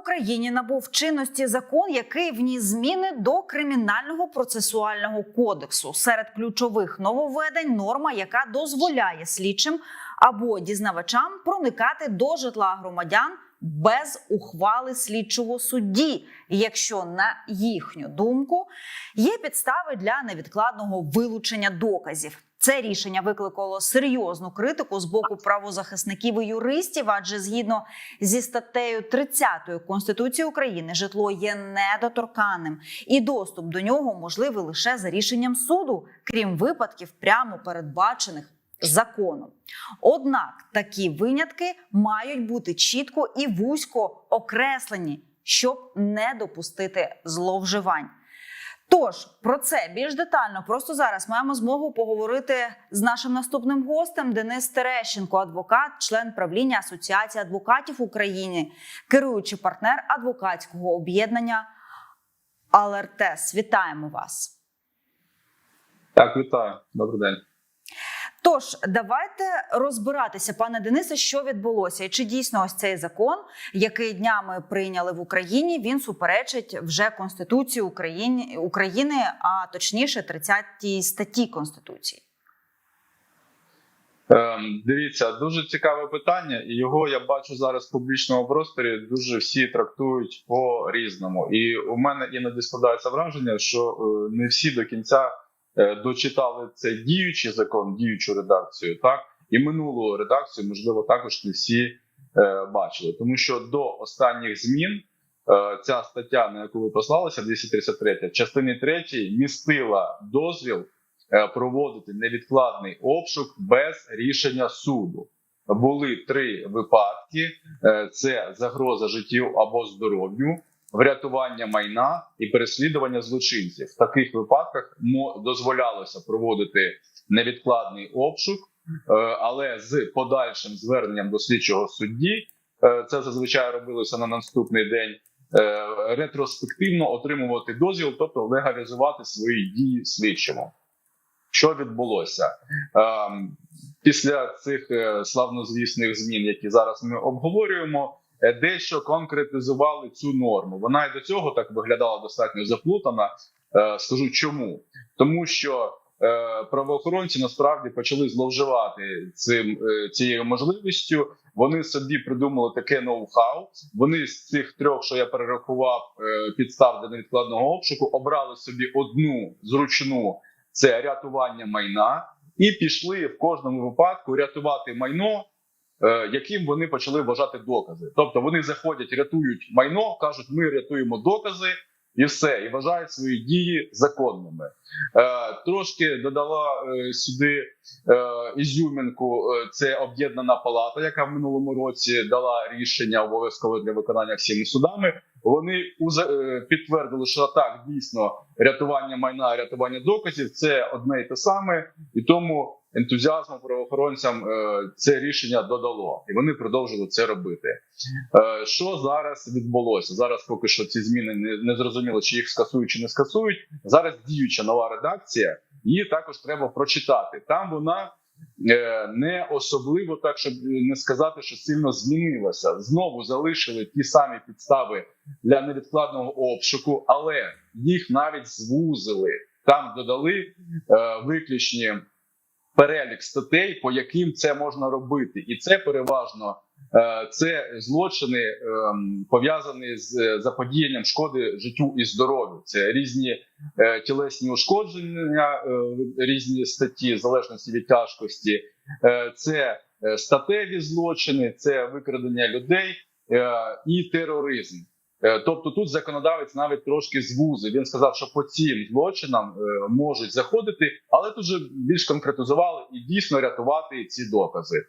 Україні набув чинності закон, який вніс зміни до кримінального процесуального кодексу. Серед ключових нововведень норма, яка дозволяє слідчим або дізнавачам проникати до житла громадян без ухвали слідчого судді, якщо на їхню думку є підстави для невідкладного вилучення доказів. Це рішення викликало серйозну критику з боку правозахисників і юристів, адже згідно зі статтею 30 Конституції України житло є недоторканним, і доступ до нього можливий лише за рішенням суду, крім випадків, прямо передбачених законом. Однак такі винятки мають бути чітко і вузько окреслені, щоб не допустити зловживань. Тож про це більш детально просто зараз маємо змогу поговорити з нашим наступним гостем Денис Терещенко, адвокат, член правління Асоціації адвокатів України, керуючий партнер адвокатського об'єднання Алертес. Вітаємо вас. Так, вітаю. Добрий день. Тож давайте розбиратися, пане Денисе, що відбулося, і чи дійсно ось цей закон, який днями прийняли в Україні, він суперечить вже Конституції України, України а точніше 30 статті Конституції. Ем, дивіться, дуже цікаве питання, і його я бачу зараз в публічному просторі. Дуже всі трактують по різному. І у мене іноді складається враження, що е, не всі до кінця дочитали цей діючий закон, діючу редакцію, так і минулу редакцію, можливо, також не всі е, бачили, тому що до останніх змін. е, Ця стаття, на яку ви послалися, 233, частини 3, містила дозвіл е, проводити невідкладний обшук без рішення суду. Були три випадки: Е, це загроза життю або здоров'ю, врятування майна і переслідування злочинців. В таких випадках дозволялося проводити невідкладний обшук, е, але з подальшим зверненням до слідчого судді. е, Це зазвичай робилося на наступний день. е, Ретроспективно отримувати дозвіл, тобто легалізувати свої дії слідчому. Що відбулося після цих славнозвісних змін, які зараз ми обговорюємо, дещо конкретизували цю норму. Вона і до цього так виглядала достатньо заплутана. Е, Скажу чому, тому що е, правоохоронці насправді почали зловживати цим е, цією можливістю. Вони собі придумали таке ноу-хау. Вони з цих трьох, що я перерахував, е, підстав для невідкладного обшуку, обрали собі одну зручну це рятування майна, і пішли в кожному випадку рятувати майно, е, яким вони почали вважати докази. Тобто вони заходять, рятують майно, кажуть, ми рятуємо докази. І все, і вважають свої дії законними. Е, трошки додала е, сюди е, ізюмінку. е, Це об'єднана палата, яка в минулому році дала рішення обов'язково для виконання всіми судами. Вони е, підтвердили, що так дійсно рятування майна, рятування доказів це одне і те саме, і тому ентузіазму правоохоронцям е, це рішення додало, і вони продовжили це робити. Е, Що зараз відбулося? Зараз поки що ці зміни не, зрозуміло, чи їх скасують, чи не скасують. Зараз діюча нова редакція. Її також треба прочитати. Там вона е, не особливо так, щоб не сказати, що сильно змінилася. Знову залишили ті самі підстави для невідкладного обшуку, але їх навіть звузили. Там додали е, виключні перелік статей, по яким це можна робити, і це переважно е, це злочини ем, пов'язані з заподіянням шкоди життю і здоров'ю. Це різні е, тілесні ушкодження, е, різні статті, в залежності від тяжкості, це статеві злочини, це викрадення людей і тероризм. Е, Тобто тут законодавець навіть трошки звузив. Він сказав, що по цим злочинам е, можуть заходити, але тут же більш конкретизували і дійсно рятувати ці докази. Е,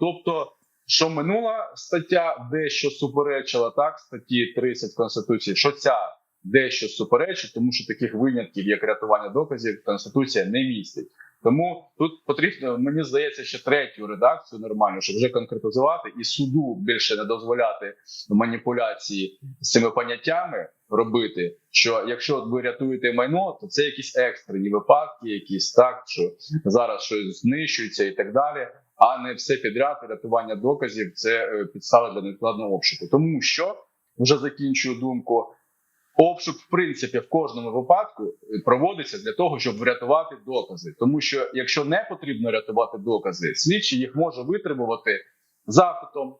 Тобто, що минула стаття дещо суперечила так, статті 30 конституції, що ця дещо суперечить, тому що таких винятків, як рятування доказів, конституція не містить. Тому тут потрібно, мені здається, ще третю редакцію нормально, щоб вже конкретизувати і суду більше не дозволяти маніпуляції з цими поняттями робити. Що якщо ви рятуєте майно, то це якісь екстрені випадки, якісь так, що зараз щось знищується і так далі. А не все підряд рятування доказів це е, підстава для невідкладного обшуку, тому що вже закінчую думку. Обшук, в принципі, в кожному випадку проводиться для того, щоб врятувати докази. Тому що якщо не потрібно рятувати докази, слідчий їх може витребувати запитом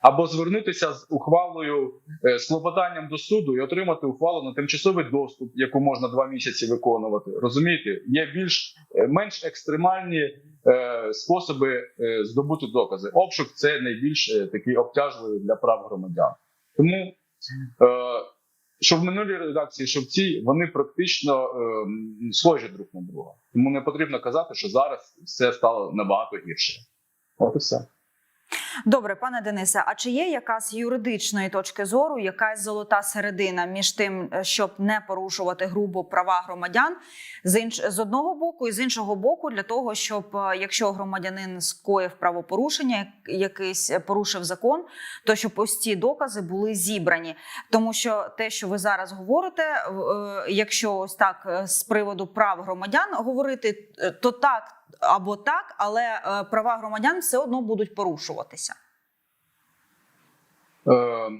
або звернутися з ухвалою е, з клопотанням до суду і отримати ухвалу на тимчасовий доступ, яку можна два місяці виконувати. Розумієте, є більш е, менш екстремальні е, способи е, здобути докази. Обшук це найбільш е, такий обтяжливий для прав громадян. Тому е, що в минулій редакції, що в цій вони практично е, схожі друг на друга. Тому не потрібно казати, що зараз все стало набагато гірше. От і все. Добре, пане Денисе. А чи є якась юридичної точки зору, якась золота середина між тим, е, щоб не порушувати грубо права громадян з інш... з одного боку, і з іншого боку, для того, щоб е, якщо громадянин скоїв правопорушення, як- якийсь е, порушив закон, то щоб ось ці докази були зібрані. Тому що те, що ви зараз говорите, якщо ось так з приводу прав громадян говорити, то так або так, але е, права громадян все одно будуть порушуватися. Е,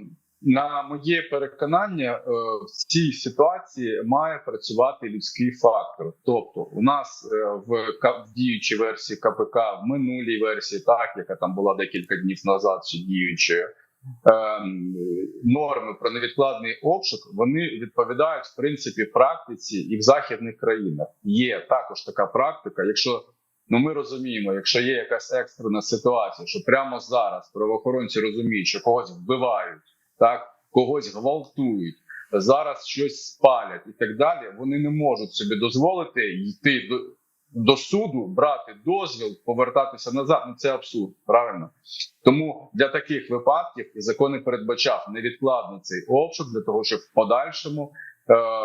на моє переконання, е, в цій ситуації має працювати людський фактор. Тобто, у нас в, діючій версії КПК, в минулій версії, так яка там була декілька днів назад, ще діючою, ем, норми про невідкладний обшук, вони відповідають в принципі практиці і в західних країнах. Є також така практика, якщо. Ну, ми розуміємо, якщо є якась екстрена ситуація, що прямо зараз правоохоронці розуміють, що когось вбивають, так когось гвалтують, зараз щось спалять і так далі. Вони не можуть собі дозволити йти до, до суду, брати дозвіл, повертатися назад. Ну це абсурд, правильно? Тому для таких випадків і закони передбачав невідкладний цей обшук для того, щоб в подальшому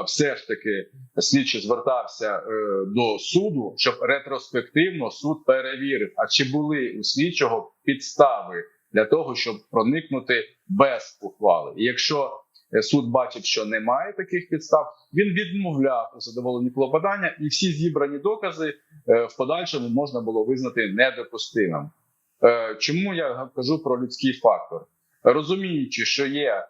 все ж таки слідчий звертався е, до суду, щоб ретроспективно суд перевірив, а чи були у слідчого підстави для того, щоб проникнути без ухвали. І якщо е, суд бачив, що немає таких підстав, він відмовляв у задоволенні клопотання, і всі зібрані докази е, в подальшому можна було визнати недопустимим. Е, Чому я кажу про людський фактор? Розуміючи, що є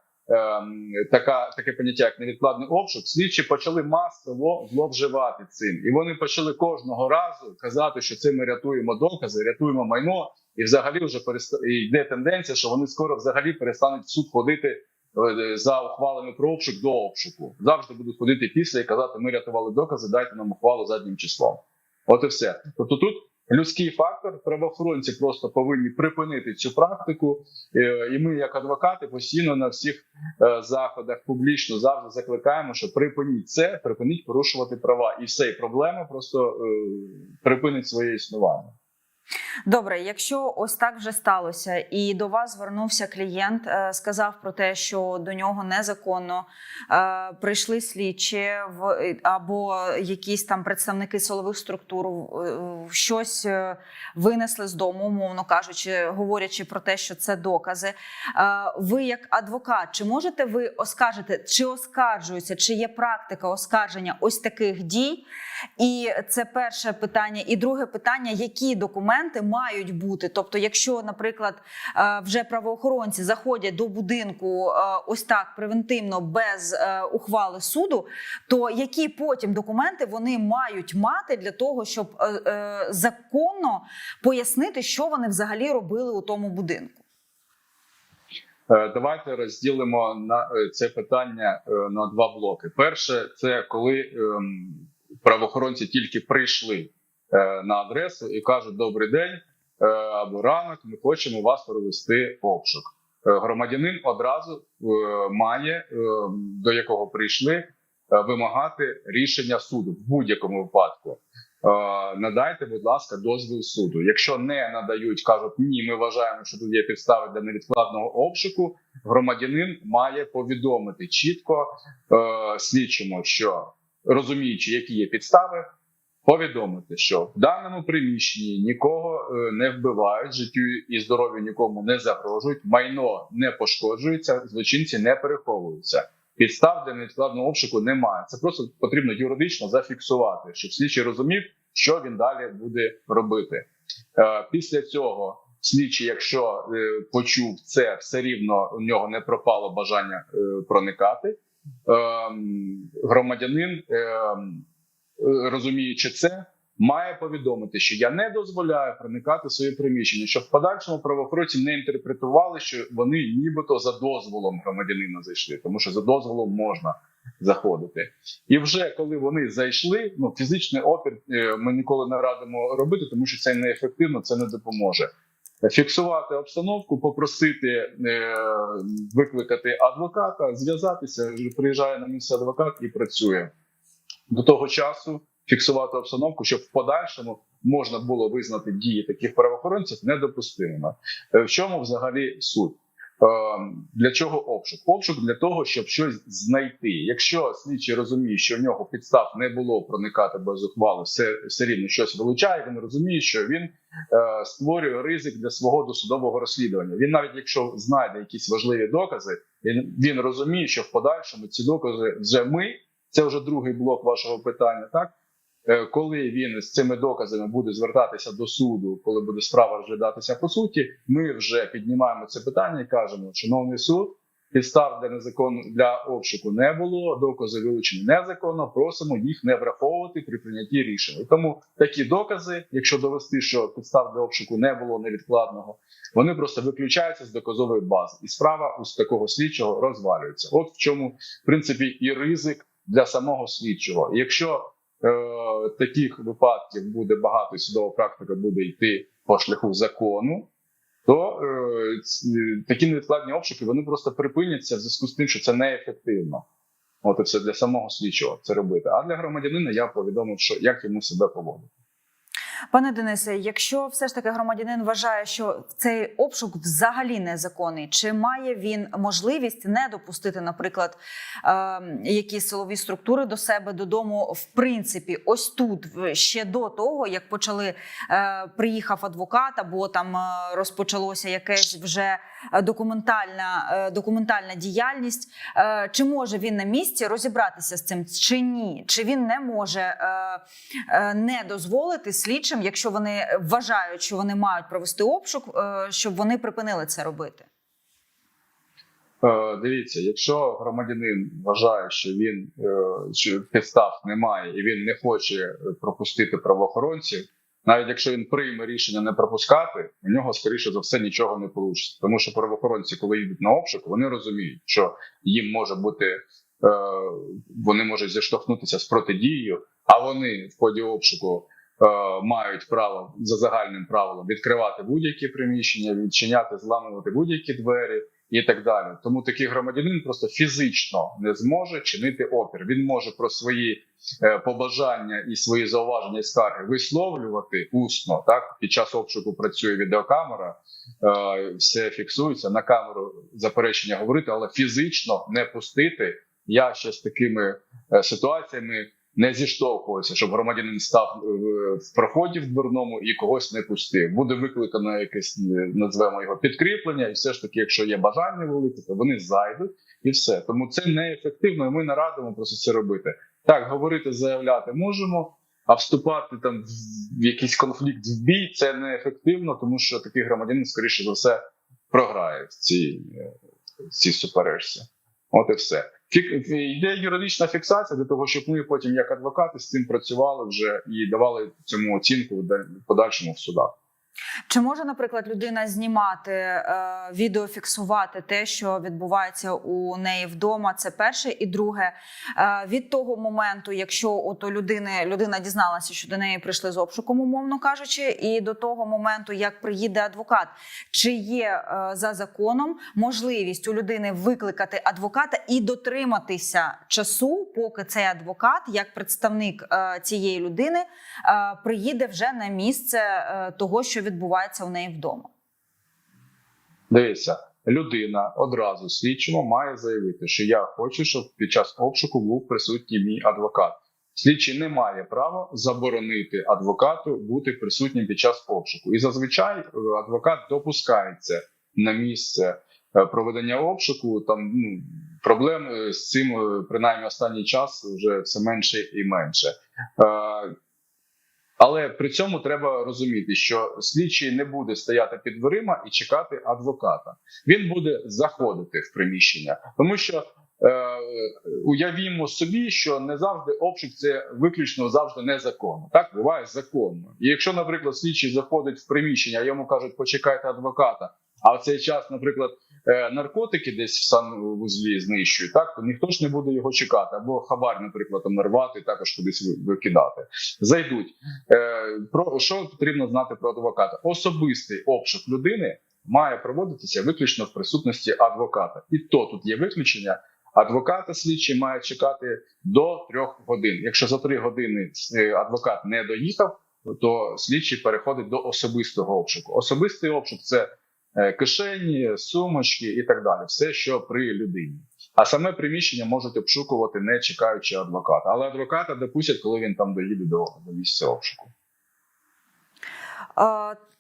така таке поняття, як невідкладний обшук, слідчі почали масово зловживати цим, і вони почали кожного разу казати, що цим ми рятуємо докази, рятуємо майно, і взагалі вже переста... і йде тенденція, що вони скоро взагалі перестануть в суд ходити е, за ухвалами про обшук до обшуку. Завжди будуть ходити після і казати: ми рятували докази, дайте нам ухвалу заднім числом. От і все. Тобто тут. Людський фактор правоохоронці просто повинні припинити цю практику, Е, і ми, як адвокати, постійно на всіх е, заходах публічно завжди закликаємо, що припиніть це, припиніть порушувати права, і все, і проблема просто е, припинить своє існування. Добре, якщо ось так вже сталося, і до вас звернувся клієнт, е, сказав про те, що до нього незаконно е, прийшли слідчі в або якісь там представники силових структур е, щось е, винесли з дому, умовно кажучи, говорячи про те, що це докази. Е, Ви, як адвокат, чи можете ви оскаржити, чи оскаржується, чи є практика оскарження ось таких дій? І це перше питання. І друге питання: які документи мають бути? Тобто, якщо, наприклад, е, вже правоохоронці заходять до будинку е, ось так превентивно без е, ухвали суду, то які потім документи вони мають мати для того, щоб законно пояснити, що вони взагалі робили у тому будинку? Давайте розділимо на це питання на два блоки. Перше, це коли ем, правоохоронці тільки прийшли на адресу і кажуть: Добрий день е, або ранок, ми хочемо вас провести обшук. Е, Громадянин одразу е, має е, до якого прийшли е, вимагати рішення суду в будь-якому випадку. Е, Надайте, будь ласка, дозвіл суду. Якщо не надають, кажуть ні, ми вважаємо, що тут є підстави для невідкладного обшуку. Громадянин має повідомити чітко е, слідчому, що розуміючи, які є підстави, повідомити, що в даному приміщенні нікого е, не вбивають, життю і здоров'ю нікому не загрожують, майно не пошкоджується, злочинці не переховуються. Підстав для невідкладного обшуку немає. Це просто потрібно юридично зафіксувати, щоб слідчий розумів, що він далі буде робити. Е, Після цього слідчий, якщо е, почув це, все рівно у нього не пропало бажання проникати. Ем, громадянин, ем, розуміючи це, має повідомити, що я не дозволяю проникати в своє приміщення, щоб в подальшому правоохоронці не інтерпретували, що вони нібито за дозволом громадянина зайшли, тому що за дозволом можна заходити. І вже коли вони зайшли, ну фізичний опір е, ми ніколи не радимо робити, тому що це неефективно, це не допоможе. Фіксувати обстановку, попросити е, викликати адвоката, зв'язатися. Приїжджає на місце адвокат і працює до того часу. Фіксувати обстановку, щоб в подальшому можна було визнати дії таких правоохоронців недопустимими. Е, В чому взагалі суть? Е, Для чого обшук? Обшук для того, щоб щось знайти. Якщо слідчий розуміє, що в нього підстав не було проникати без ухвали, все, все рівно щось вилучає. Він розуміє, що він е, створює ризик для свого досудового розслідування. Він навіть якщо знайде якісь важливі докази, він, він розуміє, що в подальшому ці докази вже ми. Це вже другий блок вашого питання. Так Е, коли він з цими доказами буде звертатися до суду, коли буде справа розглядатися по суті, ми вже піднімаємо це питання і кажемо, шановний суд. Підстав для незаконно для обшуку не було. Докази вилучені незаконно. Просимо їх не враховувати при прийнятті рішення. Тому такі докази, якщо довести, що підстав для обшуку не було невідкладного, вони просто виключаються з доказової бази, і справа у такого слідчого розвалюється. От в чому в принципі і ризик для самого слідчого. Якщо е, таких випадків буде багато, судова практика буде йти по шляху закону то е, е, такі невідкладні обшуки вони просто припиняться в зв'язку з тим, що це неефективно. От і все для самого слідчого це робити. А для громадянина я повідомив, що як йому себе поводити. Пане Денисе, якщо все ж таки громадянин вважає, що цей обшук взагалі незаконний, чи має він можливість не допустити, наприклад, е, якісь силові структури до себе додому, в принципі, ось тут ще до того, як почали е, приїхав адвокат, або там е, розпочалося якесь вже документальна, е, документальна діяльність, чи може він на місці розібратися з цим, чи ні? Чи він не може не дозволити слідчим, якщо вони вважають, що вони мають провести обшук, е, щоб вони припинили це робити? Е, дивіться, якщо громадянин вважає, що він е, що підстав немає і він не хоче пропустити правоохоронців, навіть якщо він прийме рішення не пропускати, у нього скоріше за все нічого не вийде. Тому що правоохоронці, коли йдуть на обшук, вони розуміють, що їм може бути вони можуть зіштовхнутися з протидією, а вони в ході обшуку. Е, Мають право за загальним правилом відкривати будь-які приміщення, відчиняти, зламувати будь-які двері і так далі. Тому такий громадянин просто фізично не зможе чинити опір. Він може про свої е, побажання і свої зауваження і скарги висловлювати усно. Так під час обшуку працює відеокамера, е, все фіксується на камеру заперечення говорити, але фізично не пустити. Я ще з такими ситуаціями. Не зіштовхувався, щоб громадянин став е, в проході в дверному і когось не пустив. Буде викликано якесь е, назвемо його підкріплення, і все ж таки, якщо є бажання велике, то вони зайдуть і все. Тому це неефективно. і Ми не радимо просто це робити. Так, говорити, заявляти можемо, а вступати там в якийсь конфлікт в бій це неефективно, тому що такий громадянин, скоріше за все, програє в цій, е, цій суперечці. От і все. Йде юридична фіксація для того, щоб ми потім, як адвокати, з цим працювали вже і давали цьому оцінку в подальшому в судах. Чи може, наприклад, людина знімати е, відео, фіксувати те, що відбувається у неї вдома? Це перше, і друге, е, від того моменту, якщо от у людини людина дізналася, що до неї прийшли з обшуком, умовно кажучи, і до того моменту, як приїде адвокат, чи є е, за законом можливість у людини викликати адвоката і дотриматися часу, поки цей адвокат, як представник цієї людини, приїде вже на місце того, що відбувається у неї вдома. Дивіться, людина одразу слідчому має заявити, що я хочу, щоб під час обшуку був присутній мій адвокат. Слідчий не має права заборонити адвокату бути присутнім під час обшуку. І зазвичай е, адвокат допускається на місце е, проведення обшуку. Там ну, проблем з цим, е, принаймні останній час, вже все менше і менше. Але при цьому треба розуміти, що слідчий не буде стояти під дверима і чекати адвоката. Він буде заходити в приміщення, тому що е, уявімо собі, що не завжди обшук це виключно завжди незаконно. Так буває законно. І якщо, наприклад, слідчий заходить в приміщення, йому кажуть, почекайте адвоката. А в цей час, наприклад, наркотики десь в санвузлі знищують, так то ніхто ж не буде його чекати, або хабар, наприклад, там нарвати, також кудись викидати. Зайдуть. Е, Про що потрібно знати про адвоката? Особистий обшук людини має проводитися виключно в присутності адвоката, і то тут є виключення. Адвоката слідчий має чекати до трьох годин. Якщо за три години е, адвокат не доїхав, то слідчий переходить до особистого обшуку. Особистий обшук це е, кишені, сумочки і так далі. Все, що при людині. А саме приміщення можуть обшукувати, не чекаючи адвоката. Але адвоката допустять, коли він там доїде до, до місця обшуку.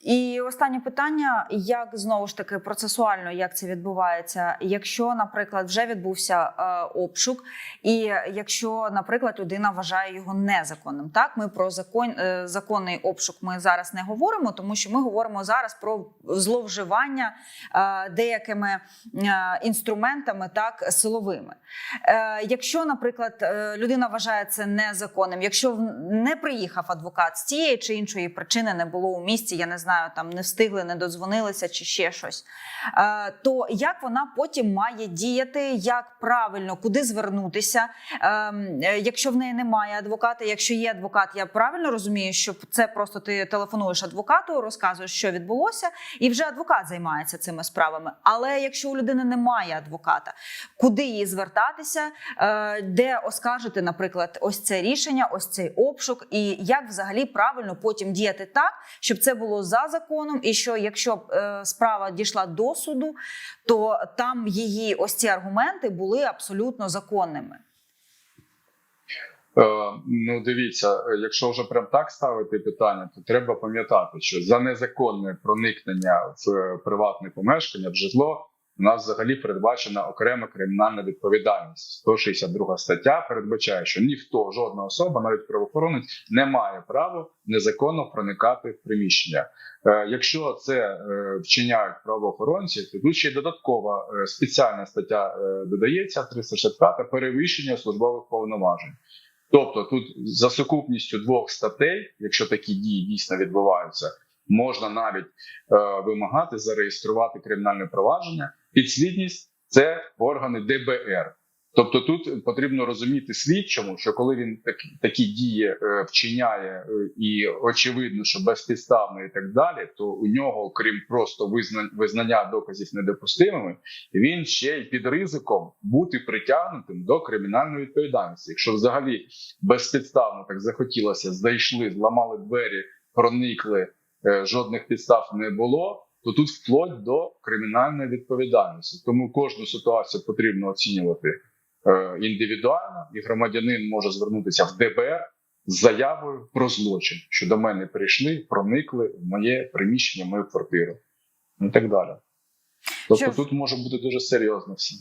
І останнє питання: як знову ж таки процесуально як це відбувається? Якщо, наприклад, вже відбувся е, обшук, і якщо, наприклад, людина вважає його незаконним, так ми про закон, е, законний обшук ми зараз не говоримо, тому що ми говоримо зараз про зловживання е, деякими е, інструментами, так силовими. Е, Якщо, наприклад, е, людина вважає це незаконним, якщо не приїхав адвокат з тієї чи іншої причини, не було у місті, я не знаю, там не встигли, не додзвонилися чи ще щось, е, то як вона потім має діяти, як правильно, куди звернутися, Ем, е, якщо в неї немає адвоката, якщо є адвокат, я правильно розумію, що це просто ти телефонуєш адвокату, розказуєш, що відбулося, і вже адвокат займається цими справами. Але якщо у людини немає адвоката, куди їй звертатися, е, де оскаржити, наприклад, ось це рішення, ось цей обшук, і як взагалі правильно потім діяти так, щоб це було за законом, і що якщо е, справа дійшла до суду, то там її ось ці аргументи були абсолютно законними. Е, ну, дивіться, якщо вже прям так ставити питання, то треба пам'ятати, що за незаконне проникнення в е, приватне помешкання в житло у нас взагалі передбачена окрема кримінальна відповідальність. 162 стаття передбачає, що ніхто, жодна особа, навіть правоохоронець, не має права незаконно проникати в приміщення. Е, Якщо це е, вчиняють правоохоронці, то тут ще й додаткова е, спеціальна стаття додається 365 перевищення службових повноважень. Тобто, тут за сукупністю двох статей, якщо такі дії дійсно відбуваються, можна навіть е, вимагати зареєструвати кримінальне провадження. Підслідність це органи ДБР. Тобто тут потрібно розуміти слідчому, що коли він такі, такі дії е, вчиняє е, і очевидно, що безпідставно і так далі, то у нього, крім просто визнання, доказів недопустимими, він ще й під ризиком бути притягнутим до кримінальної відповідальності. Якщо взагалі безпідставно так захотілося, зайшли, зламали двері, проникли, е, жодних підстав не було. То тут вплоть до кримінальної відповідальності. Тому кожну ситуацію потрібно оцінювати е, індивідуально, і громадянин може звернутися в ДБР з заявою про злочин, що до мене прийшли, проникли в моє приміщення, в мою квартиру і так далі. Тобто Що тут може бути дуже серйозно все.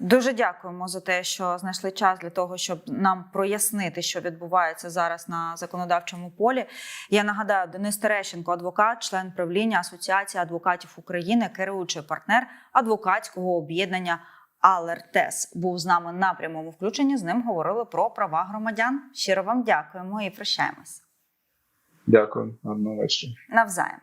Дуже дякуємо за те, що знайшли час для того, щоб нам прояснити, що відбувається зараз на законодавчому полі. Я нагадаю, Денис Терещенко, адвокат, член правління Асоціації адвокатів України, керуючий партнер адвокатського об'єднання Алертес, був з нами на прямому включенні. З ним говорили про права громадян. Щиро вам дякуємо і прощаємось Дякую, гарного вечора. навзаєм.